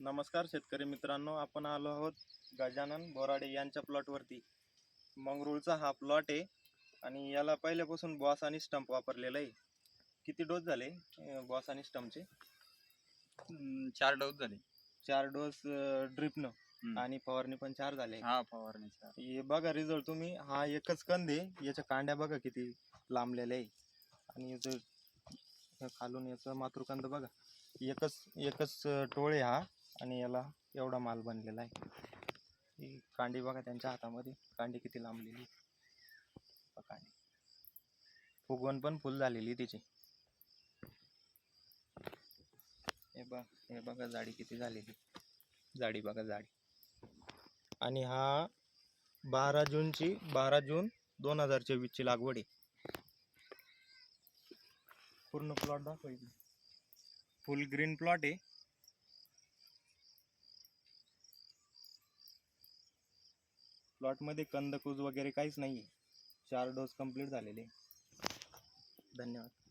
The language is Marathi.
नमस्कार शेतकरी मित्रांनो आपण आलो आहोत गजानन बोराडे यांच्या प्लॉटवरती मंगरुळचा हा प्लॉट आहे आणि याला पहिल्यापासून बॉस आणि स्टंप वापरलेला आहे. किती डोस झाले बॉस आणि स्टंपचे चार डोस झाले. चार डोस ड्रिपनं. आणि फवारणी पण चार झाले. हा फवारणी चार. हे बघा रिझल्ट तुम्ही. हा एकच कंद आहे. याच्या कांड्या बघा किती लांबलेल्या आहे. आणि याचं खालून याचं मातृकंद बघा. एकच एकच टोळे हा. आणि याला एवढा माल बनलेला आहे. ही कांडी बघा त्यांच्या हातामध्ये. कांडी किती लांबलेली कांडी. फुगवण पण फुल झालेली आहे तिची. हे बघ हे बघा जाडी किती झालेली जाडी बघा जाडी. आणि हा बारा जूनची बारा जून दोन हजार चोवीसची लागवड आहे. पूर्ण प्लॉट दाखवायची फुल ग्रीन प्लॉट आहे. प्लॉटमध्ये कंदकूज वगैरे काहीच नाही आहे चार डोस कंप्लीट झालेले. धन्यवाद.